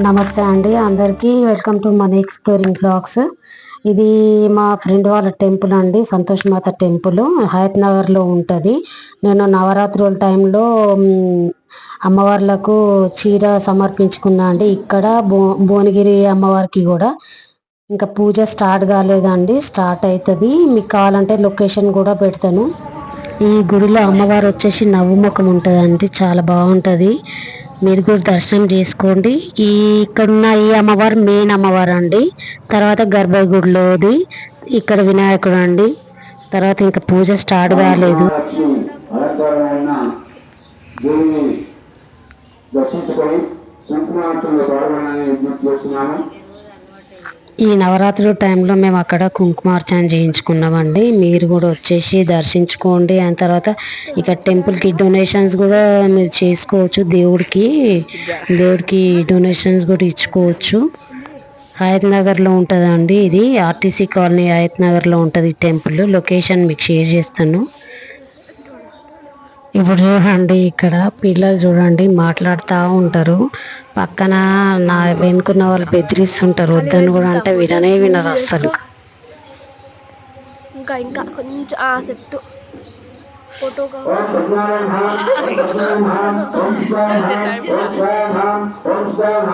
నమస్తే అండి. అందరికీ welcome to money exploring vlogs. ఇది మా ఫ్రెండ్ వాళ్ళ టెంపుల్ అండి సంతోష్ మాత టెంపుల్. హయత్ నగర్లో ఉంటుంది. నేను నవరాత్రుల టైంలో అమ్మవార్లకు చీర సమర్పించుకున్నా అండి. ఇక్కడ భో భువనగిరి అమ్మవారికి కూడా ఇంకా పూజ స్టార్ట్ కాలేదండి. స్టార్ట్ అవుతుంది మీకు కావాలంటే లొకేషన్ కూడా పెడతాను. ఈ గుడిలో అమ్మవారు వచ్చేసి నవ్వు ముఖం ఉంటుందండి. చాలా బాగుంటుంది. మీరు కూడా దర్శనం చేసుకోండి. ఈ ఇక్కడున్న ఈ అమ్మవారు మెయిన్ అమ్మవారు అండి తర్వాత గర్భగుడిలోది ఇక్కడ వినాయకుడు అండి. తర్వాత ఇంకా పూజ స్టార్ట్ కాలేదు. దర్శించుకొని కుంకుమార్చనలో పాల్గొనాలని విజ్ఞప్తి చేస్తున్నాము ఈ నవరాత్రుల టైంలో మేము అక్కడ కుంకుమార్చన చేయించుకున్నామండి. మీరు కూడా వచ్చేసి దర్శించుకోండి. ఆ తర్వాత ఇక టెంపుల్కి డొనేషన్స్ కూడా మీరు చేసుకోవచ్చు. దేవుడికి దేవుడికి డొనేషన్స్ కూడా ఇచ్చుకోవచ్చు. హయత్ నగర్లో ఉంటుందండి ఇది. ఆర్టీసీ కాలనీ హయత్ నగర్లో ఉంటుంది టెంపుల్. లొకేషన్ మీకు షేర్ చేస్తాను. ఇప్పుడు చూడండి ఇక్కడ పిల్లలు చూడండి మాట్లాడుతూ ఉంటారు. పక్కన నా వెనుకున్న వాళ్ళు బెదిరిస్తుంటారు. వద్దని కూడా అంటే విననే వినరు అస్సలు. ఇంకా ఇంకా కొంచెం ఆ సెట్ ఫోటో పద్మారాయణ ఓం పద్మారాయణ ఓం స్వాహ ఓం స్వాహ ఓం స్వాహ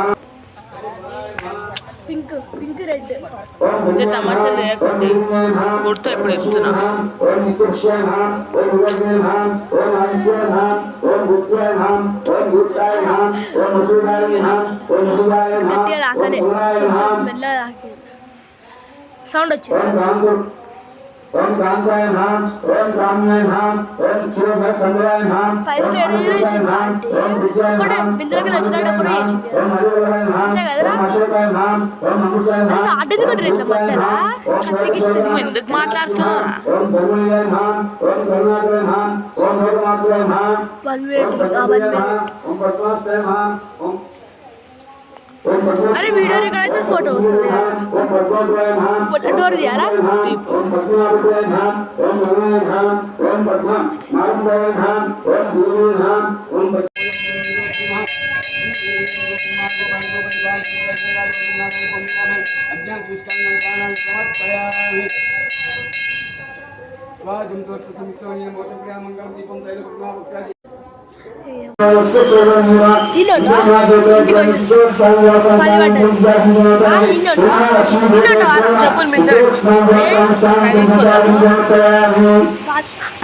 పింక్ పింక్ రెడ్. ఓం తమాషాలు చేయకుంటే గుర్తు ఎప్పుడు చెప్తున్నా గట్టిగా రాకలే ఓం కొంచెం సురాయ మెల్లగా రాకి. సౌండ్ వచ్చింది. ఓం కాంతాయ నమః ఓం కామ్యాయ నమః ఓం క్షీరభద్రాయ నమః ఫైవ్ వేసింది ఆంటీ ఓం విద్యాయ నమః బిందులకి నచ్చినట్టు కూడా వేసింది ఓం హరివరాయ నమః? ఓం అశోకాయ నమః ఓం అమృతాయ నమః అసలు అడ్డది కూడా కత్తికి ఇస్తే నువ్వు ఎందుకు మాట్లాడుతున్నావు ఓం ధర్మయ్యాయ నమః ఓం కరుణాకరాయ నమః ఓం భోగమాత్రాయ నమః వన్ మినిట్ వన్ మినిట్ నమః ఓం పద్మాస్తాయ నమః ఓం अरे वीडियो रिकॉर्ड तो फ़ोटो उसने फ़ोटो डोर दिया ना? टीप वाजं दोष समिक्षोणीयं मोचक्रियामङ्गं दीपं तैलपुर्णामुख्यादि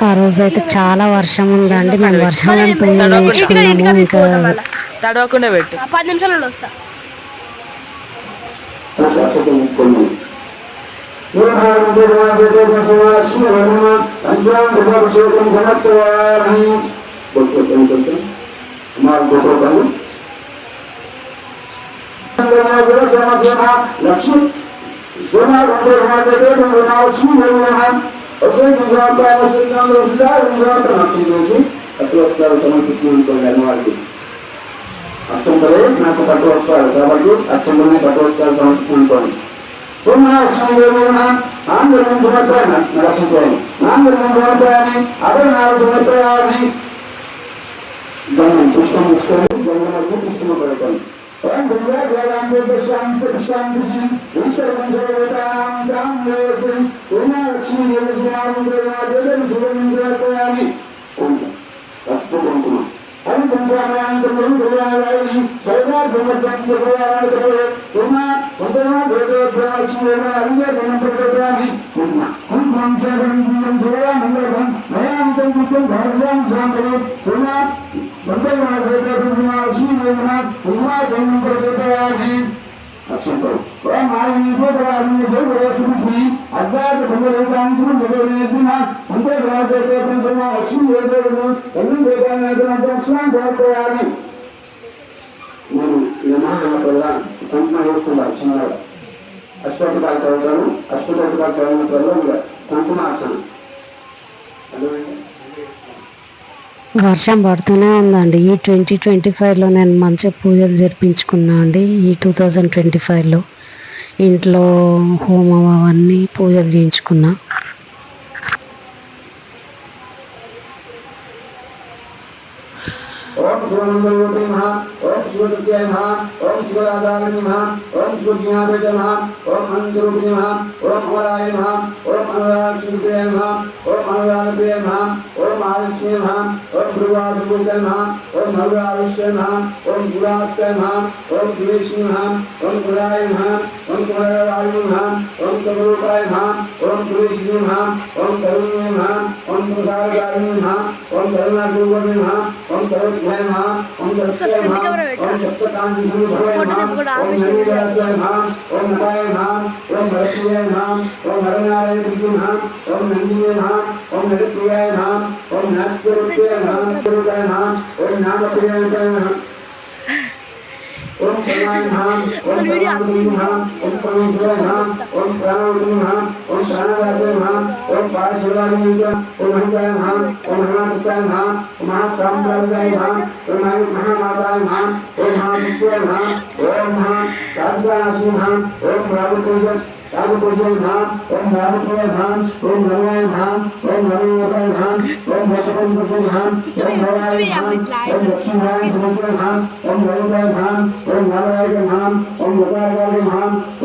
ఆ రోజు అయితే చాలా వర్షం ఉందండి. మేము ఇంకా తడవకుండా పెట్టు. పది నిమిషాలలో వస్తా. లక్ష్మి వారికి అష్టంబరే నాకు పట్టు వస్తారు కాబట్టి అష్టంబరనే పట్టు వస్తారు సమర్పించుకోండి ఆంధ్రం గుణత్రాన్ని నరసించుకోండి ఆంధ్రం గుణత్రాన్ని అదే నాలుగు Да, то, что мы сказали, వర్షం పడుతూనే ఉందండి. ఈ ట్వంటీ ట్వంటీ ఫైవ్లో నేను మంచిగా పూజలు జరిపించుకున్నా అండి. ఈ టూ థౌజండ్ ట్వంటీ ఫైవ్లో ఇంట్లో హోమం అవన్నీ పూజలు చేయించుకున్నా. ఓం सूर्य नमः ओम सूर्यादाय नमः ओम सूर्याय नमः ओम अंधरूप नमः ओम अमराय नमः ओम अनुराग सूर्य नमः ओम अनुराग नमः ओम आलस्य नमः ओम भ्रुवाद नमः ओम हलुराविष्य महाम ओम गुरास्कय महाम ओम गुरेशी महाम ओम गुराय महाम ओम कुमारवायु महाम ओम कमलोकाय महाम ओम गुरेशी महाम ओम करुण्य महाम ओम प्रसारवायु महाम ओम करुणागुरुवर महाम ओम करुणय महाम ओम दत्तय महाम ओम सप्तकांति भगवाय महाम ओम नवीराजय महाम ओम नवाय महाम ओम भरतुय महाम ओम हरनारायण विष्णु महाम ओम नंदिनी महाम ओम नरप्रियाय महाम ओम नाथ्य रूपय महाम गुरुकाय महाम ओम नाम अप्रियंत ओम प्रणाम धाम ओम प्रणाम धाम ओम प्रणाम धाम ओम प्रणाम धाम ओम प्राणावाचन धाम ओम पारशिवानंद ओम हंसाय धाम ओम हमाकुताय धाम ओम महासाम्राज्याय धाम ओम महामाताय धाम ओम महामुक्ताय धाम ओम महाराजासी धाम ओम रामकृष्ण रामपूजन नमः ओम रामपूजन नमः ओम नमः नमः ओम नमः नमः ओम भगवान भगवान नमः ओम भगवान नमः ओम लक्ष्मीनारायण भगवान नमः ओम रविदाय नमः ओम नारायण नमः ओम गोपालगाय नमः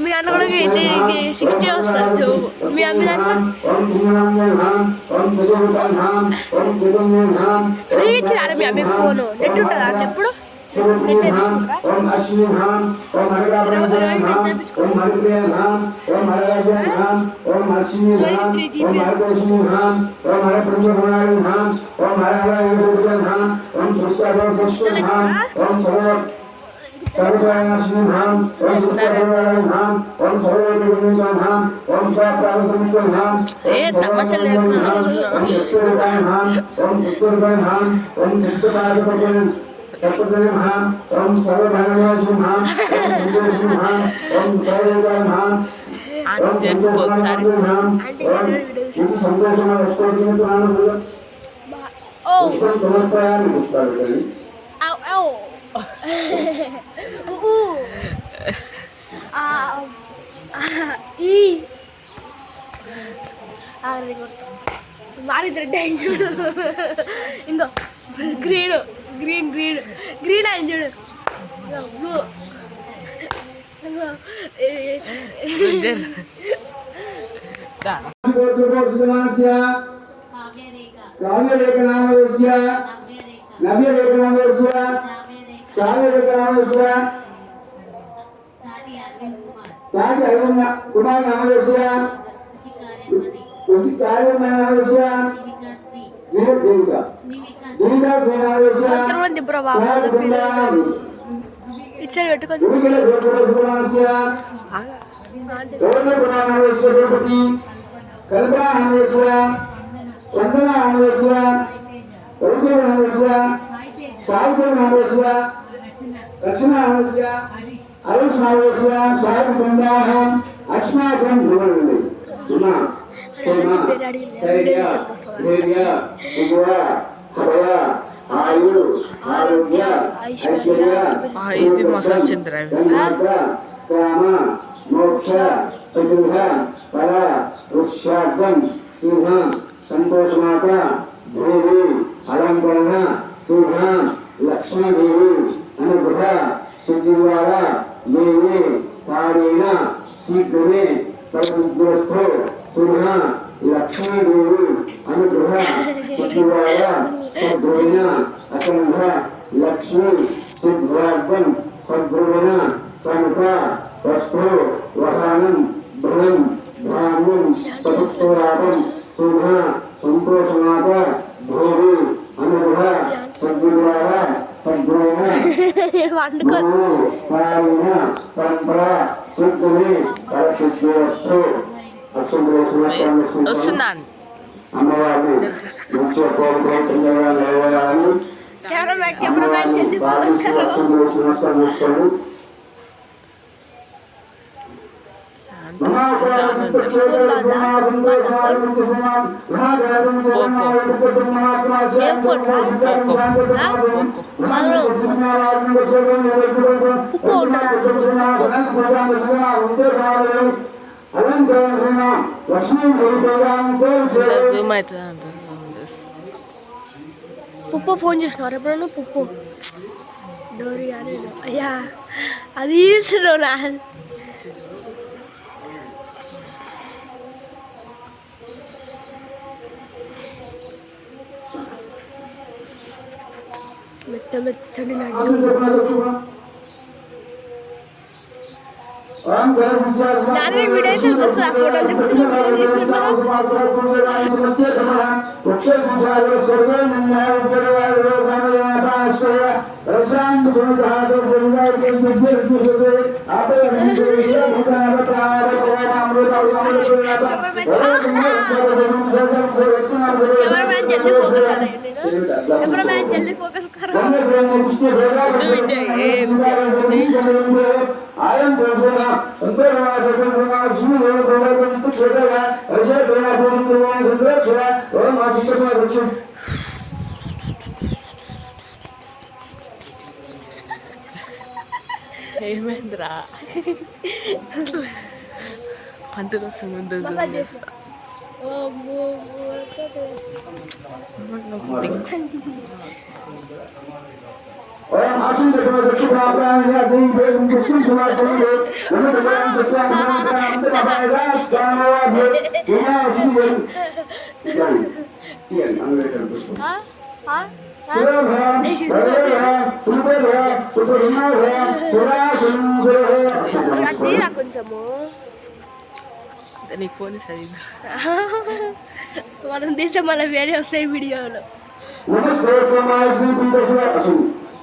మీ అన్న కూడా సిక్స్టీ వస్తుంది మీ అమ్మ ఫ్రీ ఇచ్చినారా మీ అమ్మకి ఫోన్ నెట్ ఉంటుందా ఎప్పుడు सुमंत्री धाम ओम अश्विनी धाम ओम हरिद्राम धाम ओम हरिद्रय धाम ओम हरिद्रय धाम ओम अश्विनी धाम ओम हरिद्रश्मी धाम ओम हरिप्रभुनारी धाम ओम हरिद्रय धाम ओम पुष्पादर पुष्प धाम ओम भगवत सर्वदायाश्मी धाम ओम सर्वदायाश्मी धाम ओम सर्वदेवी धाम ओम सर्वप्राप्त धाम ए तमाशा लेखना। ओम सुखदाय धाम ओम सुखदाय धाम ओम सुखदाय धाम ఓం సాప్రాపంచనాం ఏ తమాషా లేకుండా ఓం సత్యనాం ఓం సత్యనాం ఓం సత్యపాదపజనం సత్యనాం ఓం సర్వభగవాన్ ఓం సర్వోపయోగాం ఆంటీ జరుపు ఒకసారి మీకు సంతోషంగా వస్తుంది ఓ సమర్పయాన్ని ఇస్తారు కానీ Au, au. uh, uh. Ah, ah, ఈ అది కొట్టు మారిద్దరు అయింది ఇంకో గ్రీన్ గ్రీన్ గ్రీన్ గ్రీన్ అయింది చూడు బ్లూ కావ్యలేఖనామస్య నవ్యలేఖనామస్య కావ్యలేఖనామస్య తాటి అరవింద కుమార్ నామస్య సేనామస్య మాత్రం దిబ్బరా బాబు బృందానం ఇచ్చాడు పెట్టుకొని గురుకుల గోత్రోత్సవాస్య గౌరవపురాణేశ్వర తిరుపతి కల్పనామేశ్వర చందనామేశ్వర రఘునామేశ్వర సావిత్రనామేశ్వర దక్షిణామేశ్వర అరుణామేశ్వర సాయి బృందానం అస్మాకం భువనండి సుమా క్షేమ ధైర్య ధైర్య విజయ భయ ఆయు ఆరోగ్య ఐశ్వర్య ఆ, ఇది మసాజ్ చంద్ర ధన్యవాద రామ మోక్ష చతుర్భ ఫల వృక్షార్థం సింహ సంతోషమాత భూమి అలంకరణ సింహ లక్ష్మణదేవి అనుగ్రహ సిద్ధివార దేవి పాడేన శీఘ్రమే పరమగ్రస్థో సింహ లక్ష్మీదేవి అనుగ్రహ సిద్ధివార సద్గుణ లక్ష్మీ సిద్ధార్థం సద్గుణ కనుక వస్తు వహానం బృహం ధాన్యం చతుష్లాభం శుభ సంతోషనాథ భూమి అనుగ్రహ సద్గుణ సద్గుణ పాలన పరంపర శివస్వామి వస్తున్నాను. అమ్మవారిని మంచిగా కోరుకో తొందరగా లేవాలని ఉప్పు ఇలా జూమ్ అవుతుంది అంటుంది పుప్పు ఫోన్ చేసినారు ఎప్పుడన్నా పుప్పు డోరీ అని అయ్యా అది ఈస్తున్నావు నా మెత్త మెత్తని లడ్డు నాన్న వీడియో అయితే వస్తుంది ఆ ఫోటో దింపుతున్నా వీడియో తీసుకుంటున్నా ఆయం ప్రభుగా సంతోషమా ప్రభుగా జీవులు ప్రభుత్వం ప్రభుగా రజ ప్రభుగా మా శిక్షణ ఏమైందిరా? పంట కోసం ويوم عشرين كما تشوف الأفلام اللي قاعدين فيهم كلهم كما تقولوا ومن الأيام تطلع من عندنا فايدات كان واجد وما شيء يعني يعني أنا ذكر بس ها ها ها మనం తీసే మన వేరే వస్తాయి వీడియోలో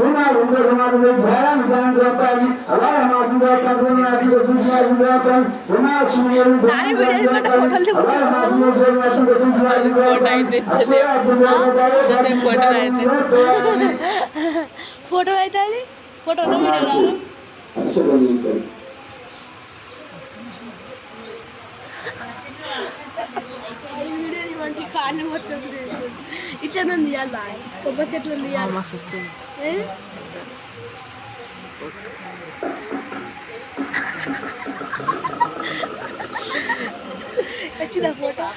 సున్నా రెండు సమాజంలో భయం విధానం చేస్తాయి అలాగే మా నానే వీడియో పెట్ట ఫోటోలు ఫోటో అయితే ఇంతసేపు ఇంతసేపు ఫోటో అయితే ఫోటో అది? కార్లు మొత్తం ఇట్లా తీయాలి బాయ్. కొబ్బరి చెట్లు తీయాలి. మస్తు వచ్చింది? వచ్చిందా ఫోటో